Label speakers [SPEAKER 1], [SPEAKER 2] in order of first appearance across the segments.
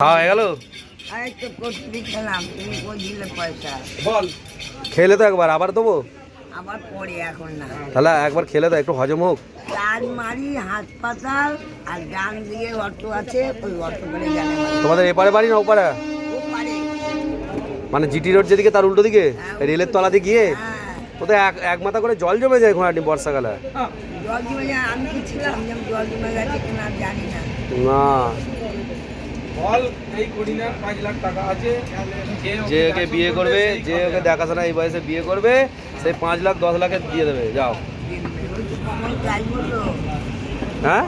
[SPEAKER 1] হয়ে গেল? খেলে তো একবার আবার দেবো?
[SPEAKER 2] আবার পরে এখন না।
[SPEAKER 1] তাহলে একবার খেলে তো একটু হজম হোক।
[SPEAKER 2] হাসপাতাল আর ডান দিকে অটো আছে ওই অটো করে গেলে
[SPEAKER 1] তোমাদের এপারে বাড়ি না ওপারে? মানে জিটি রোড যেদিকে তার উল্টো দিকে? রেলের তলাতে গিয়ে?
[SPEAKER 2] হ্যাঁ।
[SPEAKER 1] ওদের এক এক মাথা করে জল জমে যায় ঘোড়াটি বর্ষাকালে।
[SPEAKER 2] জল জমে যায় আমি কি ছিলাম জল জমে গেছে কিনা জানি না।
[SPEAKER 1] না
[SPEAKER 3] বল এই করিনার পাঁচ লাখ টাকা আছে
[SPEAKER 1] যে ওকে বিয়ে করবে যে ওকে দেখাশোনা এই বয়সে বিয়ে করবে সেই পাঁচ লাখ দশ লাখে দিয়ে দেবে যাও। হ্যাঁ?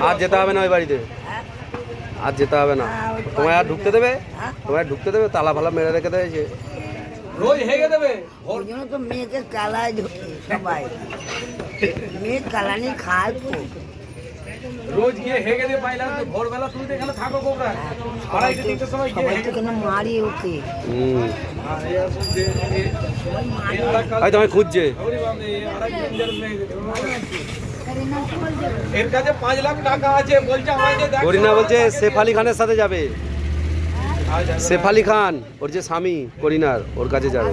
[SPEAKER 1] আর যেতে হবে না ওই বাড়িতে।
[SPEAKER 2] হ্যাঁ?
[SPEAKER 1] আর যেতে হবে না।
[SPEAKER 2] হ্যাঁ,
[SPEAKER 1] তোমায় আর ঢুকতে দেবে?
[SPEAKER 2] হ্যাঁ?
[SPEAKER 1] তোমায় ঢুকতে দেবে তালা ফালা মেরে রেখে দেবে যে
[SPEAKER 3] রোজ হেগে দেবে।
[SPEAKER 2] ওই জন্য তো মেয়েকে কালায় ধরে সবাই। মেয়ে কালানি খায় খুব
[SPEAKER 3] রোজ গিয়ে হেগে দিয়ে পাইলাম তো ভোরবেলা তুমি তো এখানে থাকো কোবরা আড়াইটে তিনটের সময় গিয়ে হেগে
[SPEAKER 2] কেন মারি ওকে।
[SPEAKER 1] আমায় খুঁজছে।
[SPEAKER 3] এর কাছে পাঁচ লাখ টাকা আছে বলছে যে দেখ।
[SPEAKER 1] বলছে সেফ আলী খানের সাথে যাবে। আলী খান ওর যে স্বামী করিনার ওর কাছে যাবে।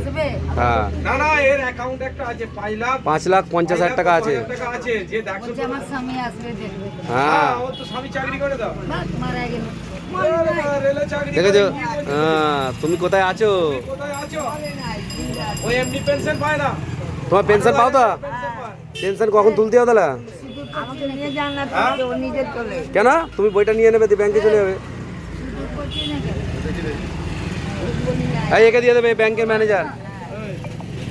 [SPEAKER 1] হ্যাঁ।
[SPEAKER 3] না না এর অ্যাকাউন্ট একটা আছে পাঁচ লাখ
[SPEAKER 1] পঞ্চাশ হাজার টাকা আছে। হ্যাঁ।
[SPEAKER 3] হ্যাঁ
[SPEAKER 1] দেখেছ? হ্যাঁ তুমি কোথায় আছো?
[SPEAKER 3] কোথায় আছো? ওই এমনি পেনশন পায় না।
[SPEAKER 1] তোমার পেনশন পাও তো?
[SPEAKER 3] পেনশন
[SPEAKER 1] কখন তুলতে হবে তাহলে?
[SPEAKER 2] আমাকে নিয়ে যান না তুমি ও নিজে চলে
[SPEAKER 1] কেন? তুমি বইটা নিয়ে নেবে ব্যাংকে চলে যাবে। একে দিয়ে দেবে ব্যাংকের ম্যানেজার